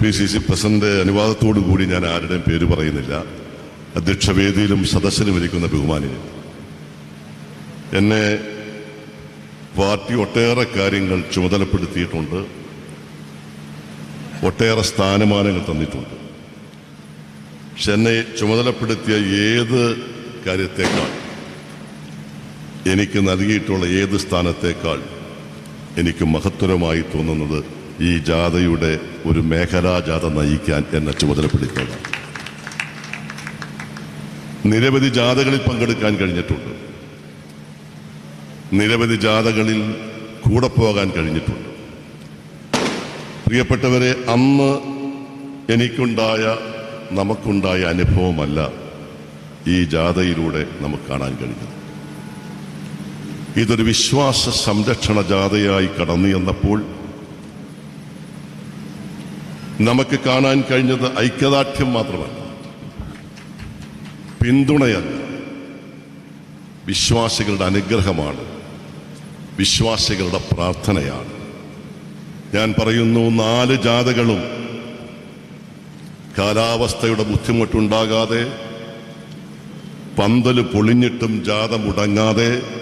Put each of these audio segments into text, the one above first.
P C C president അനുവാദത്തോടു കൂടി ഞാൻ ആരുടെയും പേര് പറയുന്നില്ല. അധ്യക്ഷവേദിയിലും സദസ്സിലും ഇരിക്കുന്ന ബഹുമാനിന് എന്നെ പാർട്ടി ഒട്ടേറെ കാര്യങ്ങൾ ചുമതലപ്പെടുത്തിയിട്ടുണ്ട്. ഒട്ടേറെ സ്ഥാനമാനങ്ങൾ തന്നിട്ടുണ്ട്. പക്ഷെ എന്നെ ചുമതലപ്പെടുത്തിയ ഏത് കാര്യത്തേക്കാൾ എനിക്ക് നൽകിയിട്ടുള്ള ഏത് സ്ഥാനത്തേക്കാൾ എനിക്ക് മഹത്തരമായി തോന്നുന്നത് ഈ ജാഥയുടെ ഒരു മേഖലാ ജാഥ നയിക്കാൻ എന്നെ ചുമതലപ്പെടുത്തിയതാണ് നിരവധി ജാഥകളിൽ പങ്കെടുക്കാൻ കഴിഞ്ഞിട്ടുണ്ട്. നിരവധി ജാഥകളിൽ കൂടെ പോകാൻ കഴിഞ്ഞിട്ടുണ്ട്. പ്രിയപ്പെട്ടവരെ അന്ന് എനിക്കുണ്ടായ നമുക്കുണ്ടായ അനുഭവമല്ല ഈ ജാഥയിലൂടെ നമുക്ക് കാണാൻ കഴിഞ്ഞത്. ഇതൊരു വിശ്വാസ സംരക്ഷണ ജാഥയായി കടന്നു എന്നപ്പോൾ നമുക്ക് കാണാൻ കഴിഞ്ഞത് ഐക്യദാർഢ്യം മാത്രമല്ല. പിന്തുണയല്ല. വിശ്വാസികളുടെ അനുഗ്രഹമാണ്. വിശ്വാസികളുടെ പ്രാർത്ഥനയാണ്. ഞാൻ പറയുന്നു നാല് ജാഥകളും കാലാവസ്ഥയുടെ ബുദ്ധിമുട്ടുണ്ടാകാതെ പന്തൽ പൊളിഞ്ഞിട്ടും ജാഥ മുടങ്ങാതെ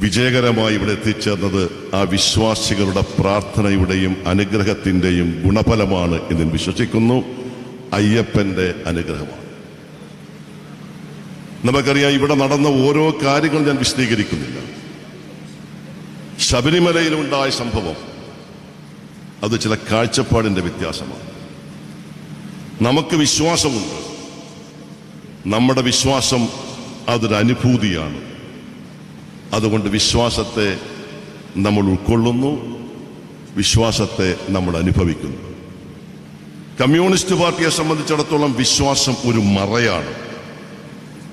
വിജയകരമായി ഇവിടെ എത്തിച്ചേർന്നത് ആ വിശ്വാസികളുടെ പ്രാർത്ഥനയുടെയും അനുഗ്രഹത്തിന്റെയും ഗുണഫലമാണ് എന്ന് വിശ്വസിക്കുന്നു. അയ്യപ്പന്റെ അനുഗ്രഹമാണ്. നമുക്കറിയാം ഇവിടെ നടന്ന ഓരോ കാര്യങ്ങളും ഞാൻ വിശദീകരിക്കുന്നില്ല. ശബരിമലയിലുണ്ടായ സംഭവം അത് ചില കാഴ്ചപ്പാടിന്റെ വ്യത്യാസമാണ്. നമുക്ക് വിശ്വാസമുണ്ട്. നമ്മുടെ വിശ്വാസം അതൊരു അനുഭൂതിയാണ് അതുകൊണ്ട് വിശ്വാസത്തെ നമ്മൾ ഉൾക്കൊള്ളുന്നു വിശ്വാസത്തെ നമ്മൾ അനുഭവിക്കുന്നു. കമ്മ്യൂണിസ്റ്റ് പാർട്ടിയെ സംബന്ധിച്ചിടത്തോളം വിശ്വാസം ഒരു മറയാണ്.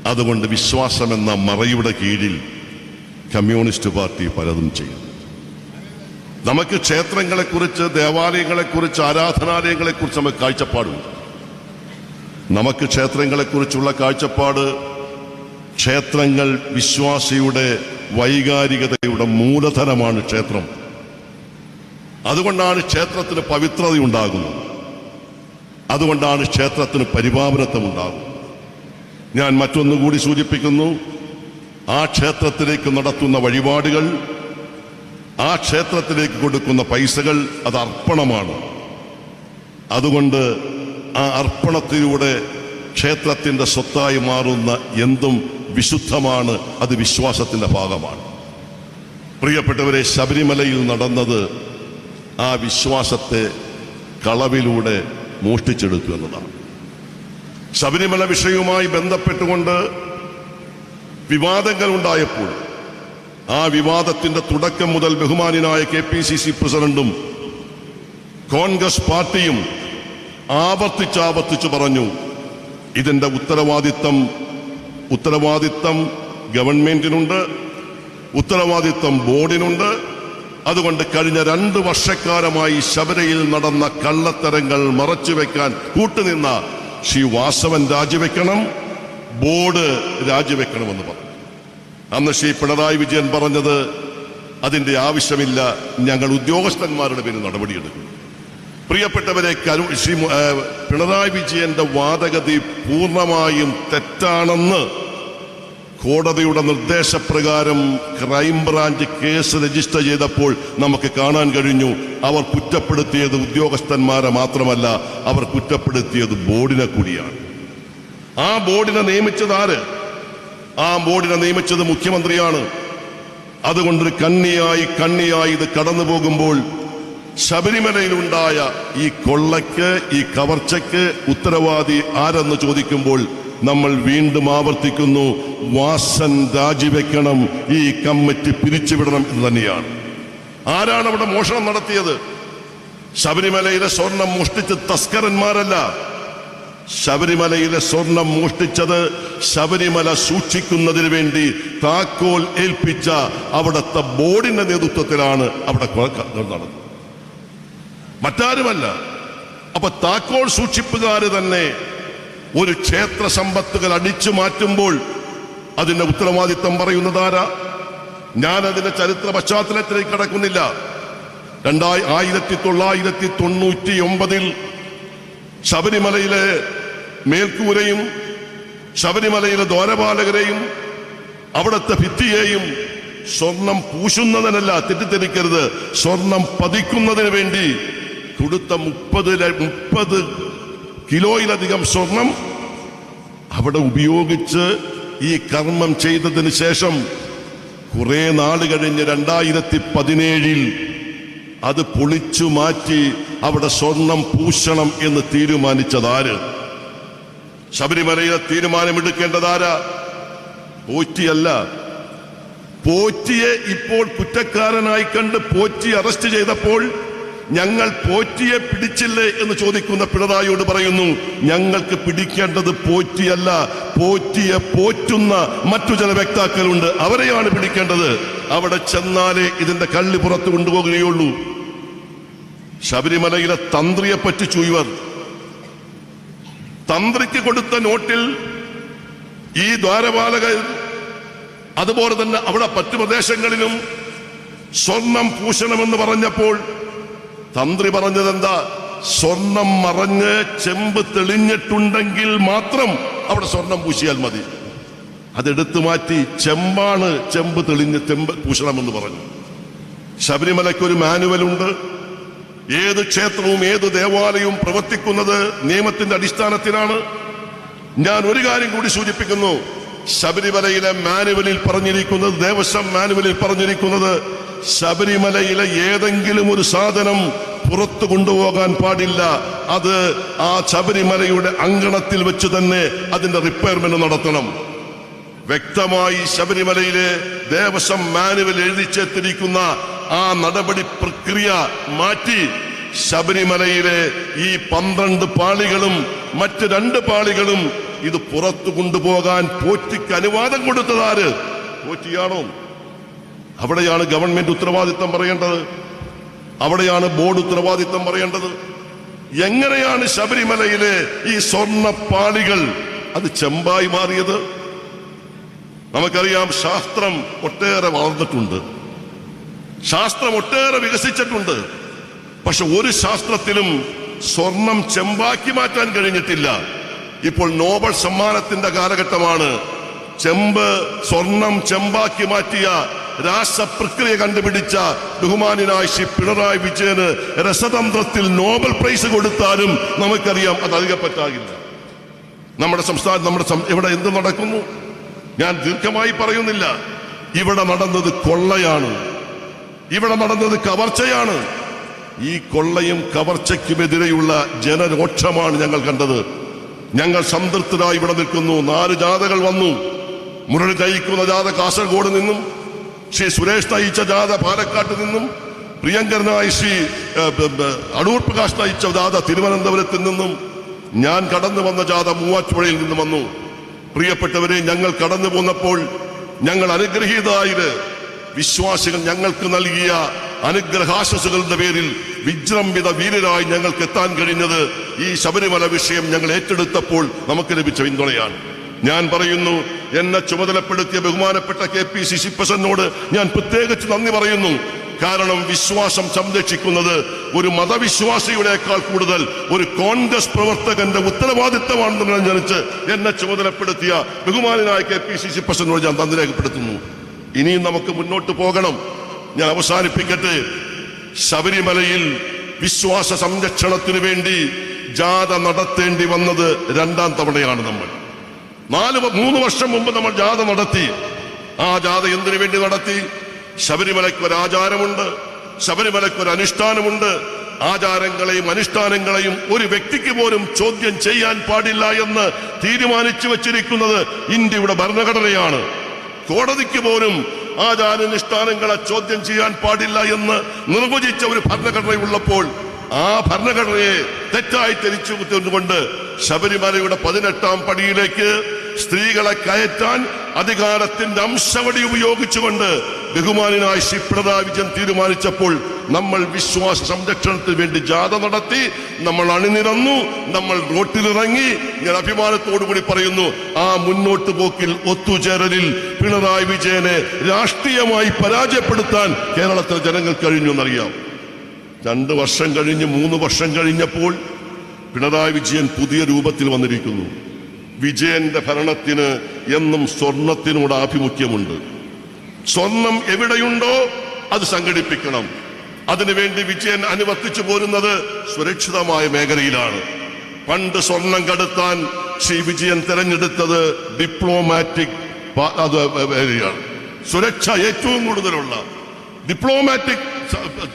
അതുകൊണ്ട് വിശ്വാസം എന്ന മറയുടെ കീഴിൽ കമ്മ്യൂണിസ്റ്റ് പാർട്ടി പലതും ചെയ്യും. നമുക്ക് ക്ഷേത്രങ്ങളെക്കുറിച്ച് ദേവാലയങ്ങളെക്കുറിച്ച് ആരാധനാലയങ്ങളെക്കുറിച്ച് നമുക്ക് കാഴ്ചപ്പാടുണ്ട്. നമുക്ക് ക്ഷേത്രങ്ങളെക്കുറിച്ചുള്ള കാഴ്ചപ്പാട് ക്ഷേത്രങ്ങൾ വിശ്വാസിയുടെ വൈകാരികതയുടെ മൂലധനമാണ് ക്ഷേത്രം. അതുകൊണ്ടാണ് ക്ഷേത്രത്തിന് പവിത്രതയുണ്ടാകുന്നത്. അതുകൊണ്ടാണ് ക്ഷേത്രത്തിന് പരിപാവനത്വം ഉണ്ടാകുന്നത് ഞാൻ മറ്റൊന്നുകൂടി സൂചിപ്പിക്കുന്നു. ആ ക്ഷേത്രത്തിലേക്ക് നടത്തുന്ന വഴിപാടുകൾ ആ ക്ഷേത്രത്തിലേക്ക് കൊടുക്കുന്ന പൈസകൾ അത് അർപ്പണമാണ്. അതുകൊണ്ട് ആ അർപ്പണത്തിലൂടെ ക്ഷേത്രത്തിന്റെ സ്വത്തായി മാറുന്ന എന്തും വിശുദ്ധമാണ് അത് വിശ്വാസത്തിന്റെ ഭാഗമാണ്. പ്രിയപ്പെട്ടവരെ ശബരിമലയിൽ നടന്നത് ആ വിശ്വാസത്തെ കളവിലൂടെ മോഷ്ടിച്ചെടുത്തു എന്നതാണ്. ശബരിമല വിഷയവുമായി ബന്ധപ്പെട്ടുകൊണ്ട് വിവാദങ്ങൾ ഉണ്ടായപ്പോൾ ആ വിവാദത്തിന്റെ തുടക്കം മുതൽ ബഹുമാനായ കെ പി സി സി പ്രസിഡന്റും കോൺഗ്രസ് പാർട്ടിയും ആവർത്തിച്ചാവർത്തിച്ചു പറഞ്ഞു ഇതിന്റെ ഉത്തരവാദിത്തം. ഉത്തരവാദിത്തം ഗവൺമെന്റിനുണ്ട് ഉത്തരവാദിത്തം ബോർഡിനുണ്ട്. അതുകൊണ്ട് കഴിഞ്ഞ രണ്ട് വർഷക്കാലമായി ശബരയിൽ നടന്ന കള്ളത്തരങ്ങൾ മറച്ചുവെക്കാൻ കൂട്ടുനിന്ന ശ്രീ വാസവൻ രാജിവെക്കണം ബോർഡ് രാജിവെക്കണമെന്ന് പറഞ്ഞു. അന്ന് ശ്രീ പിണറായി വിജയൻ പറഞ്ഞത് അതിന്റെ ആവശ്യമില്ല ഞങ്ങൾ ഉദ്യോഗസ്ഥന്മാരുടെ പേരിൽ നടപടിയെടുക്കും. പ്രിയപ്പെട്ടവരെ കരു ശ്രീ പിണറായി വിജയന്റെ വാദഗതി പൂർണമായും തെറ്റാണെന്ന് കോടതിയുടെ നിർദ്ദേശപ്രകാരം ക്രൈംബ്രാഞ്ച് കേസ് രജിസ്റ്റർ ചെയ്തപ്പോൾ നമുക്ക് കാണാൻ കഴിഞ്ഞു. അവർ കുറ്റപ്പെടുത്തിയത് ഉദ്യോഗസ്ഥന്മാരെ മാത്രമല്ല അവർ കുറ്റപ്പെടുത്തിയത് ബോർഡിനെ കൂടിയാണ്. ആ ബോർഡിനെ നിയമിച്ചത് ആര്? ആ ബോർഡിനെ നിയമിച്ചത് മുഖ്യമന്ത്രിയാണ്. അതുകൊണ്ടൊരു കണ്ണിയായി കണ്ണിയായി ഇത് കടന്നു പോകുമ്പോൾ ശബരിമലയിലുണ്ടായ ഈ കൊള്ളയ്ക്ക് ഈ കവർച്ചയ്ക്ക് ഉത്തരവാദി ആരെന്ന് ചോദിക്കുമ്പോൾ നമ്മൾ വീണ്ടും ആവർത്തിക്കുന്നു വാസൻ രാജിവെക്കണം ഈ കമ്മിറ്റി പിരിച്ചുവിടണം എന്ന് തന്നെയാണ്. ആരാണ് അവിടെ മോഷണം നടത്തിയത്? ശബരിമലയിലെ സ്വർണം മോഷ്ടിച്ച തസ്കരന്മാരല്ല. ശബരിമലയിലെ സ്വർണം മോഷ്ടിച്ചത് ശബരിമല സൂക്ഷിക്കുന്നതിന് വേണ്ടി താക്കോൽ ഏൽപ്പിച്ച അവിടുത്തെ ബോർഡിന്റെ നേതൃത്വത്തിലാണ് അവിടെ നടന്നത്. മറ്റാരുമല്ല. അപ്പൊ താക്കോൽ സൂക്ഷിപ്പുകാര് തന്നെ ഒരു ക്ഷേത്ര സമ്പത്തുകൾ അടിച്ചു മാറ്റുമ്പോൾ അതിന്റെ ഉത്തരവാദിത്തം പറയുന്നതാരാ? ഞാൻ അതിന്റെ ചരിത്ര പശ്ചാത്തലത്തിലേക്ക് കടക്കുന്നില്ല. രണ്ടായി ആയിരത്തി തൊള്ളായിരത്തി തൊണ്ണൂറ്റി ഒമ്പതിൽ ശബരിമലയിലെ മേൽക്കൂരയും ശബരിമലയിലെ ദ്വാരപാലകരെയും അവിടുത്തെ ഭിത്തിയെയും സ്വർണം പൂശുന്നതിനല്ല തെറ്റിദ്ധരിക്കരുത്. സ്വർണം പതിക്കുന്നതിന് വേണ്ടി കൊടുത്ത മുപ്പത് മുപ്പത് കിലോയിലധികം സ്വർണം അവിടെ ഉപയോഗിച്ച് ഈ കർമ്മം ചെയ്തതിന് ശേഷം കുറെ നാൾ കഴിഞ്ഞ് രണ്ടായിരത്തി പതിനേഴിൽ അത് പൊളിച്ചു മാറ്റി അവിടെ സ്വർണം പൂശണം എന്ന് തീരുമാനിച്ചതാര്? ശബരിമലയിലെ തീരുമാനമെടുക്കേണ്ടതാരാ? പോറ്റിയല്ല. പോറ്റിയെ ഇപ്പോൾ കുറ്റക്കാരനായി കണ്ട് പോറ്റി അറസ്റ്റ് ചെയ്തപ്പോൾ ഞങ്ങൾ പോറ്റിയെ പിടിച്ചില്ലേ എന്ന് ചോദിക്കുന്ന പിണറായിയോട് പറയുന്നു ഞങ്ങൾക്ക് പിടിക്കേണ്ടത് പോറ്റിയല്ല പോറ്റിയെ പോറ്റുന്ന മറ്റു ചില വ്യക്താക്കളുണ്ട് അവരെയാണ് പിടിക്കേണ്ടത്. അവിടെ ചെന്നാലേ ഇതിന്റെ കള്ളി പുറത്തു കൊണ്ടുപോകുകയുള്ളൂ. ശബരിമലയിലെ തന്ത്രിയെ പറ്റിച്ചു ഇവർ തന്ത്രിക്ക് കൊടുത്ത നോട്ടിൽ ഈ ദ്വാരപാലകർ അതുപോലെ തന്നെ അവിടെ മറ്റു പ്രദേശങ്ങളിലും സ്വർണം പൂശണമെന്ന് പറഞ്ഞപ്പോൾ തന്ത്രി പറഞ്ഞതെന്താ? സ്വർണം മറഞ്ഞ് ചെമ്പ് തെളിഞ്ഞിട്ടുണ്ടെങ്കിൽ മാത്രം അവിടെ സ്വർണം പൂശിയാൽ മതി. അതെടുത്തു മാറ്റി ചെമ്പാണ് ചെമ്പ് തെളിഞ്ഞ് ചെമ്പ് പൂശണമെന്ന് പറഞ്ഞു. ശബരിമലയ്ക്ക് ഒരു മാനുവൽ ഉണ്ട്. ഏത് ക്ഷേത്രവും ഏത് ദേവാലയവും പ്രവർത്തിക്കുന്നത് നിയമത്തിന്റെ അടിസ്ഥാനത്തിലാണ്. ഞാൻ ഒരു കാര്യം കൂടി സൂചിപ്പിക്കുന്നു. ശബരിമലയിലെ മാനുവലിൽ പറഞ്ഞിരിക്കുന്നത് ദേവസ്വം മാനുവലിൽ പറഞ്ഞിരിക്കുന്നത് ശബരിമലയിലെ ഏതെങ്കിലും ഒരു സാധനം പുറത്തു കൊണ്ടുപോകാൻ പാടില്ല. അത് ആ ശബരിമലയുടെ അങ്കണത്തിൽ വെച്ച് തന്നെ അതിന്റെ റിപ്പയർമെന്റ് നടത്തണം. വ്യക്തമായി ശബരിമലയിലെ ദേവസ്വം മാനുവൽ എഴുതി ചേർത്തിരിക്കുന്ന ആ നടപടി പ്രക്രിയ മാറ്റി. ശബരിമലയിലെ ഈ പന്ത്രണ്ട് പാളികളും മറ്റ് രണ്ട് പാളികളും ഇത് പുറത്തു കൊണ്ടുപോകാൻ പോറ്റിക്ക് അനുവാദം കൊടുത്തതാര്? പോറ്റിയാണോ? അവിടെയാണ് ഗവൺമെന്റ് ഉത്തരവാദിത്തം പറയേണ്ടത്. അവിടെയാണ് ബോർഡ് ഉത്തരവാദിത്തം പറയേണ്ടത്. എങ്ങനെയാണ് ശബരിമലയിലെ ഈ സ്വർണ പാളികൾ അത് ചെമ്പായി മാറിയത്? നമുക്കറിയാം ശാസ്ത്രം ഒട്ടേറെ വളർന്നിട്ടുണ്ട്. ശാസ്ത്രം ഒട്ടേറെ വികസിച്ചിട്ടുണ്ട്. പക്ഷെ ഒരു ശാസ്ത്രത്തിലും സ്വർണം ചെമ്പാക്കി മാറ്റാൻ കഴിഞ്ഞിട്ടില്ല. ഇപ്പോൾ നോബൽ സമ്മാനത്തിന്റെ കാലഘട്ടമാണ്. ചെമ്പ് സ്വർണം ചെമ്പാക്കി മാറ്റിയ രാസപ്രക്രിയ കണ്ടുപിടിച്ച ബഹുമാനായ ശ്രീ പിണറായി വിജയന് രസതന്ത്രത്തിൽ നോബൽ പ്രൈസ് കൊടുത്താലും നമുക്കറിയാം അത് അധികം പറ്റാകില്ല നമ്മുടെ സംസ്ഥാനം നമ്മുടെ ഇവിടെ എന്ത് നടക്കുന്നു? ഞാൻ ദീർഘമായി പറയുന്നില്ല. ഇവിടെ നടന്നത് കൊള്ളയാണ്. ഇവിടെ നടന്നത് കവർച്ചയാണ്. ഈ കൊള്ളയും കവർച്ചയ്ക്കുമെതിരെയുള്ള ജനരോക്ഷമാണ് ഞങ്ങൾ കണ്ടത്. ഞങ്ങൾ സംതൃപ്തരായി ഇവിടെ നിൽക്കുന്നു. നാല് ജാഥകൾ വന്നു. മുരളി തയ്ക്കുന്ന ജാഥ കാസർഗോഡ് നിന്നും ശ്രീ സുരേഷ് നയിച്ച ജാഥ പാലക്കാട്ട് നിന്നും പ്രിയങ്കരനായി ശ്രീ അടൂർ പ്രകാശ് നയിച്ച ജാഥ തിരുവനന്തപുരത്ത് നിന്നും ഞാൻ കടന്നു വന്ന ജാഥ മൂവാറ്റുപുഴയിൽ നിന്ന് വന്നു. പ്രിയപ്പെട്ടവരെ ഞങ്ങൾ കടന്നു പോന്നപ്പോൾ ഞങ്ങൾ അനുഗ്രഹീതായത് വിശ്വാസികൾ ഞങ്ങൾക്ക് നൽകിയ അനുഗ്രഹാശസുകളുടെ പേരിൽ വിജൃംഭിത വീരരായി ഞങ്ങൾക്ക് എത്താൻ കഴിഞ്ഞത് ഈ ശബരിമല വിഷയം ഞങ്ങൾ ഏറ്റെടുത്തപ്പോൾ നമുക്ക് ലഭിച്ച പിന്തുണയാണ്. ഞാൻ പറയുന്നു എന്നെ ചുമതലപ്പെടുത്തിയ ബഹുമാനപ്പെട്ട കെ പി സി പ്രസന്നോട് ഞാൻ പ്രത്യേകിച്ച് നന്ദി പറയുന്നു. കാരണം വിശ്വാസം സംരക്ഷിക്കുന്നത് ഒരു മതവിശ്വാസിയുടെക്കാൾ കൂടുതൽ ഒരു കോൺഗ്രസ് പ്രവർത്തകന്റെ ഉത്തരവാദിത്തമാണെന്ന് ജനിച്ച് എന്നെ ചുമതലപ്പെടുത്തിയ ബഹുമാനായ കെ പി സി സി ഞാൻ നന്ദി രേഖപ്പെടുത്തുന്നു. ഇനിയും നമുക്ക് മുന്നോട്ട് പോകണം. ഞാൻ അവസാനിപ്പിക്കട്ടെ. ശബരിമലയിൽ വിശ്വാസ സംരക്ഷണത്തിനു വേണ്ടി ജാഥ നടത്തേണ്ടി വന്നത് രണ്ടാം തവണയാണ് നമ്മൾ. നാല് മൂന്ന് വർഷം മുമ്പ് നമ്മൾ ജാഥ നടത്തി. ആ ജാഥ എന്തിനു വേണ്ടി നടത്തി? ശബരിമലയ്ക്ക് ഒരു ആചാരമുണ്ട്. ശബരിമലയ്ക്ക് ഒരു അനുഷ്ഠാനമുണ്ട്. ആചാരങ്ങളെയും അനുഷ്ഠാനങ്ങളെയും ഒരു വ്യക്തിക്ക് പോലും ചോദ്യം ചെയ്യാൻ പാടില്ല എന്ന് തീരുമാനിച്ചു വച്ചിരിക്കുന്നത് ഇന്ത്യയുടെ ഭരണഘടനയാണ്. കോടതിക്ക് പോലും ആചാരാനുഷ്ഠാനങ്ങളെ ചോദ്യം ചെയ്യാൻ പാടില്ല എന്ന് നിർവചിച്ച ഒരു ഭരണഘടനയുള്ളപ്പോൾ ആ ഭരണഘടനയെ തെറ്റായി തിരിച്ചു കുത്തിക്കൊണ്ട് ശബരിമലയുടെ പതിനെട്ടാം പടിയിലേക്ക് സ്ത്രീകളെ കയറ്റാൻ അധികാരത്തിന്റെ അംശവടി ഉപയോഗിച്ചുകൊണ്ട് ബഹുമാനായ ശ്രീ പിണറായി വിജയൻ തീരുമാനിച്ചപ്പോൾ നമ്മൾ വിശ്വാസ സംരക്ഷണത്തിന് വേണ്ടി ജാഥ നടത്തി നമ്മൾ അണിനിരന്നു നമ്മൾ റോട്ടിലിറങ്ങി ഞാൻ അഭിമാനത്തോടുകൂടി പറയുന്നു ആ മുന്നോട്ട് പോക്കിൽ ഒത്തുചേരലിൽ പിണറായി വിജയനെ രാഷ്ട്രീയമായി പരാജയപ്പെടുത്താൻ കേരളത്തിലെ ജനങ്ങൾ കഴിഞ്ഞു എന്നറിയാം. രണ്ട് വർഷം കഴിഞ്ഞ് മൂന്ന് വർഷം കഴിഞ്ഞപ്പോൾ പിണറായി വിജയൻ പുതിയ രൂപത്തിൽ വന്നിരിക്കുന്നു. വിജയന്റെ ഭരണത്തിന് എന്നും സ്വർണത്തിനോട് ആഭിമുഖ്യമുണ്ട്. സ്വർണം എവിടെയുണ്ടോ അത് സംഘടിപ്പിക്കണം. അതിനുവേണ്ടി വിജയൻ അനുവർത്തിച്ചു പോരുന്നത് സുരക്ഷിതമായ മേഖലയിലാണ്. പണ്ട് സ്വർണം കടത്താൻ ശ്രീ വിജയൻ തെരഞ്ഞെടുത്തത് ഡിപ്ലോമാറ്റിക് ഏരിയയാണ്. സുരക്ഷ ഏറ്റവും കൂടുതലുള്ള ഡിപ്ലോമാറ്റിക്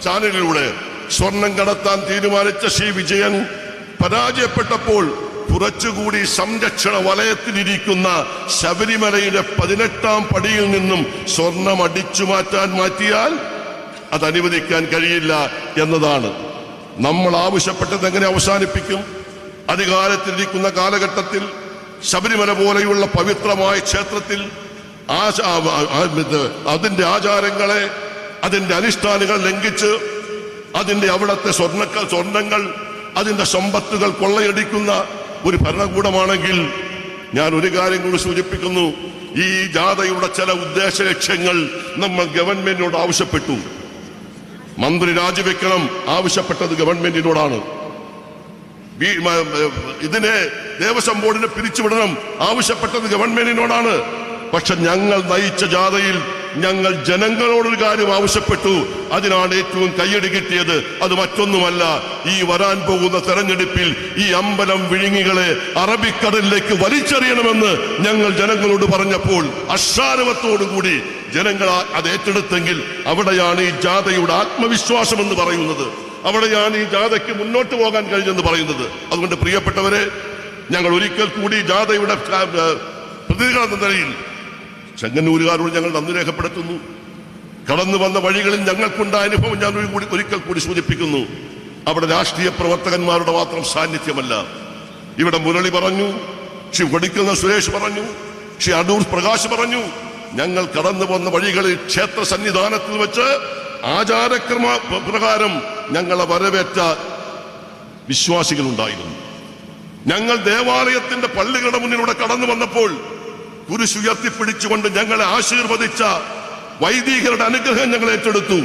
ചാനലിലൂടെ സ്വർണം കടത്താൻ തീരുമാനിച്ച ശ്രീ വിജയൻ പരാജയപ്പെട്ടപ്പോൾ കുറച്ചുകൂടി സംരക്ഷണ വലയത്തിലിരിക്കുന്ന ശബരിമലയുടെ പതിനെട്ടാം പടിയിൽ നിന്നും സ്വർണം അടിച്ചു മാറ്റാൻ മാറ്റിയാൽ അത് അനുവദിക്കാൻ കഴിയില്ല എന്നതാണ്. നമ്മൾ ആവശ്യപ്പെട്ടത് എങ്ങനെ അവസാനിപ്പിക്കും? അധികാരത്തിലിരിക്കുന്ന കാലഘട്ടത്തിൽ ശബരിമല പോലെയുള്ള പവിത്രമായ ക്ഷേത്രത്തിൽ അതിന്റെ ആചാരങ്ങളെ അതിന്റെ അനുഷ്ഠാനങ്ങൾ ലംഘിച്ച് അതിന്റെ അവിടത്തെ സ്വർണ സ്വർണങ്ങൾ അതിന്റെ സമ്പത്തുകൾ കൊള്ളയടിക്കുന്ന ഒരു ഭരണകൂടമാണെങ്കിൽ ഞാൻ ഒരു കാര്യം കൂടി സൂചിപ്പിക്കുന്നു. ഈ ജാഥയുടെ ചില ഉദ്ദേശ ലക്ഷ്യങ്ങൾ നമ്മൾ ഗവൺമെന്റിനോട് ആവശ്യപ്പെട്ടു. മന്ത്രി രാജിവെക്കണം ആവശ്യപ്പെട്ടത് ഗവൺമെന്റിനോടാണ്. ഇതിനെ ദേവസ്വം ബോർഡിനെ പിരിച്ചുവിടണം ആവശ്യപ്പെട്ടത് ഗവൺമെന്റിനോടാണ്. പക്ഷെ ഞങ്ങൾ നയിച്ച ജാഥയിൽ ഞങ്ങൾ ജനങ്ങളോടൊരു കാര്യം ആവശ്യപ്പെട്ടു. അതിനാണ് ഏറ്റവും കയ്യടി കിട്ടിയത്. അത് മറ്റൊന്നുമല്ല ഈ വരാൻ പോകുന്ന തെരഞ്ഞെടുപ്പിൽ ഈ അമ്പലം വിഴുങ്ങികളെ അറബിക്കടലിലേക്ക് വലിച്ചെറിയണമെന്ന് ഞങ്ങൾ ജനങ്ങളോട് പറഞ്ഞപ്പോൾ അക്ഷാരവത്തോടുകൂടി ജനങ്ങൾ അത് ഏറ്റെടുത്തെങ്കിൽ അവിടെയാണ് ഈ ജാഥയുടെ ആത്മവിശ്വാസം എന്ന് പറയുന്നത്. അവിടെയാണ് ഈ ജാഥയ്ക്ക് മുന്നോട്ട് പോകാൻ കഴിഞ്ഞെന്ന് പറയുന്നത്. അതുകൊണ്ട് പ്രിയപ്പെട്ടവരെ ഞങ്ങൾ ഒരിക്കൽ കൂടി ജാഥയുടെ എന്ന നിലയിൽ ചെങ്ങന്നൂരുകാരോട് ഞങ്ങൾ നന്ദി രേഖപ്പെടുത്തുന്നു. കടന്നു വന്ന വഴികളിൽ ഞങ്ങൾക്കുണ്ടായ അനുഭവം ഞാൻ ഒരിക്കൽ കൂടി സൂചിപ്പിക്കുന്നു. അവിടെ രാഷ്ട്രീയ പ്രവർത്തകന്മാരുടെ മാത്രം സാന്നിധ്യമല്ല. ഇവിടെ മുരളി പറഞ്ഞു ശ്രീ കൊടിക്കുന്ന സുരേഷ് പറഞ്ഞു ശ്രീ അടൂർ പ്രകാശ് പറഞ്ഞു ഞങ്ങൾ കടന്നു വന്ന വഴികളിൽ ക്ഷേത്ര സന്നിധാനത്തിൽ വെച്ച് ആചാരക്രമ പ്രകാരം ഞങ്ങളെ വരവേറ്റ വിശ്വാസികളുണ്ടായിരുന്നു. ഞങ്ങൾ ദേവാലയത്തിന്റെ പള്ളികളുടെ മുന്നിലൂടെ കടന്നു വന്നപ്പോൾ കുരിശുയർത്തിപ്പിടിച്ചുകൊണ്ട് ഞങ്ങളെ ആശീർവദിച്ച വൈദികരുടെ അനുഗ്രഹം ഞങ്ങൾ ഏറ്റെടുത്തു.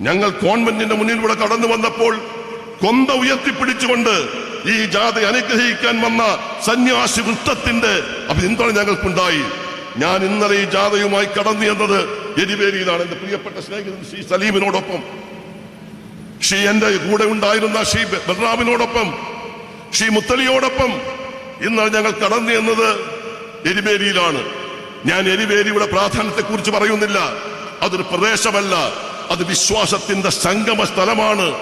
ഞങ്ങൾ കോൺവെന്റിന്റെ മുന്നിലൂടെ കടന്നു വന്നപ്പോൾ കൊന്ത ഉയർത്തിപ്പിടിച്ചുകൊണ്ട് ഈ ജാതി അനുഗ്രഹിക്കാൻ വന്ന സന്യാസി വൃത്തത്തിന്റെ അഭിനന്ദനം ഞങ്ങൾക്കുണ്ടായി. ഞാൻ ഇന്നലെ ഈ ജാഥയുമായി കടന്നു എന്നത് എരിവേരിയിലാണ് എന്റെ പ്രിയപ്പെട്ട സ്നേഹിതൻ ശ്രീ സലീമിനോടൊപ്പം. ശ്രീ എന്റെ കൂടെ ഉണ്ടായിരുന്ന ശ്രീ ബലറാമിനോടൊപ്പം ശ്രീ മുത്തലിയോടൊപ്പം ഇന്നലെ ഞങ്ങൾ കടന്നു എന്നത് എരിവേരിയിലാണ് ഞാൻ എരിവേരിയുടെ പ്രാധാന്യത്തെ കുറിച്ച് പറയുന്നില്ല. അതൊരു പ്രദേശമല്ല. അത് വിശ്വാസത്തിന്റെ സംഗമ സ്ഥലമാണ്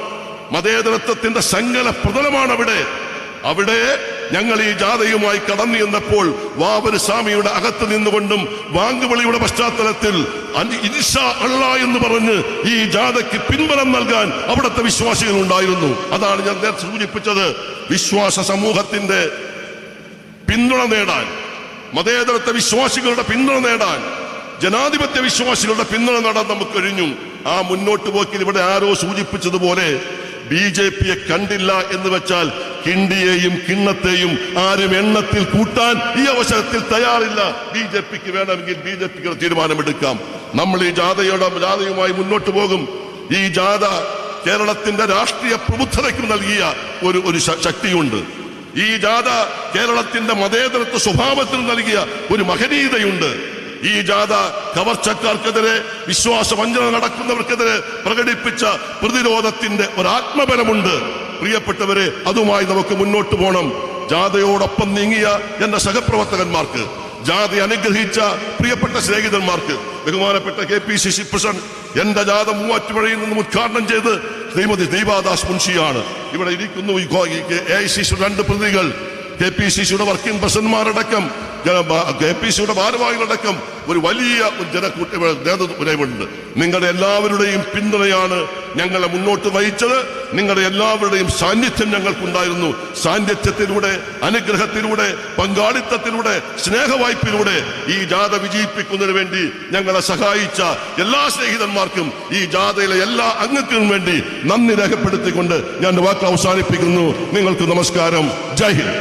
മതേതരത്വത്തിന്റെ സങ്കല പ്രതലമാണ് അവിടെ അവിടെ ഞങ്ങൾ ഈ ജാഥയുമായി കടന്നു എന്നപ്പോൾ വാവര് സ്വാമിയുടെ അകത്ത് നിന്നുകൊണ്ടും വാങ്കുവിളിയുടെ പശ്ചാത്തലത്തിൽ എന്ന് പറഞ്ഞ് ഈ ജാഥയ്ക്ക് പിൻബലം നൽകാൻ അവിടുത്തെ വിശ്വാസികൾ ഉണ്ടായിരുന്നു. അതാണ് ഞാൻ നേരത്തെ സൂചിപ്പിച്ചത്. വിശ്വാസ സമൂഹത്തിന്റെ പിന്തുണ നേടാൻ. മതേതരത്വ വിശ്വാസികളുടെ പിന്തുണ നേടാൻ ജനാധിപത്യ വിശ്വാസികളുടെ പിന്തുണ നേടാൻ നമുക്ക് കഴിഞ്ഞു ആ മുന്നോട്ട് പോക്കിൽ ഇവിടെ ആരോ സൂചിപ്പിച്ചതുപോലെ ബി ജെ പിയെ കണ്ടില്ല എന്ന് വെച്ചാൽ കിണ്ടിയെയും കിണ്ണത്തെയും ആരും എണ്ണത്തിൽ കൂട്ടാൻ ഈ അവസരത്തിൽ തയ്യാറില്ല. ബി ജെ പിക്ക് വേണമെങ്കിൽ ബി ജെ പിക്ക് തീരുമാനമെടുക്കാം. നമ്മൾ ഈ ജാഥയുടെ ജാഥയുമായി മുന്നോട്ട് പോകും. ഈ ജാഥ കേരളത്തിന്റെ രാഷ്ട്രീയ പ്രബുദ്ധതയ്ക്കും നൽകിയ ഒരു ഒരു ശക്തിയുണ്ട്. ഈ ജാഥ കേരളത്തിന്റെ മതേതരത്വ സ്വഭാവത്തിന് നൽകിയ ഒരു മഹനീയതയുണ്ട്. ഈ ജാഥ കവർച്ചക്കാർക്കെതിരെ വിശ്വാസവഞ്ചന നടക്കുന്നവർക്കെതിരെ പ്രകടിപ്പിച്ച പ്രതിരോധത്തിന്റെ ഒരു ആത്മബലമുണ്ട് പ്രിയപ്പെട്ടവരെ അതുമായി നമുക്ക് മുന്നോട്ട് പോകണം ജാഥയോടൊപ്പം നീങ്ങിയ എന്റെ സഹപ്രവർത്തകന്മാർക്ക് ജാതി അനുഗ്രഹിച്ച പ്രിയപ്പെട്ട സ്നേഹിതന്മാർക്ക് ബഹുമാനപ്പെട്ട K P C C president എന്റെ ജാഥ മൂവാറ്റുപുഴയിൽ നിന്നും ഉദ്ഘാടനം ചെയ്ത് ശ്രീമതി ദീപാദാസ് മുൻഷിയാണ്. ഇവിടെ ഇരിക്കുന്നു എ ഐ സി രണ്ട് പ്രതികൾ കെ പി സി സിയുടെ വർക്കിംഗ് പ്രസിഡന്റ്മാരടക്കം കെ പി സിയുടെ ഭാരവാഹികളടക്കം ഒരു വലിയ ജനക്കൂട്ട നേതൃത്വമുണ്ട് നിങ്ങളുടെ എല്ലാവരുടെയും പിന്തുണയാണ് ഞങ്ങളെ മുന്നോട്ട് നയിച്ചത് നിങ്ങളുടെ എല്ലാവരുടെയും സാന്നിധ്യം ഞങ്ങൾക്കുണ്ടായിരുന്നു. സാന്നിധ്യത്തിലൂടെ അനുഗ്രഹത്തിലൂടെ പങ്കാളിത്തത്തിലൂടെ സ്നേഹവായ്പിലൂടെ ഈ ജാഥ വിജയിപ്പിക്കുന്നതിന് വേണ്ടി ഞങ്ങളെ സഹായിച്ച എല്ലാ സ്നേഹിതന്മാർക്കും ഈ ജാഥയിലെ എല്ലാ അംഗത്തിനും വേണ്ടി നന്ദി രേഖപ്പെടുത്തിക്കൊണ്ട് ഞാൻ വാക്ക് അവസാനിപ്പിക്കുന്നു. നിങ്ങൾക്ക് നമസ്കാരം. ജയ് ഹിന്ദ്.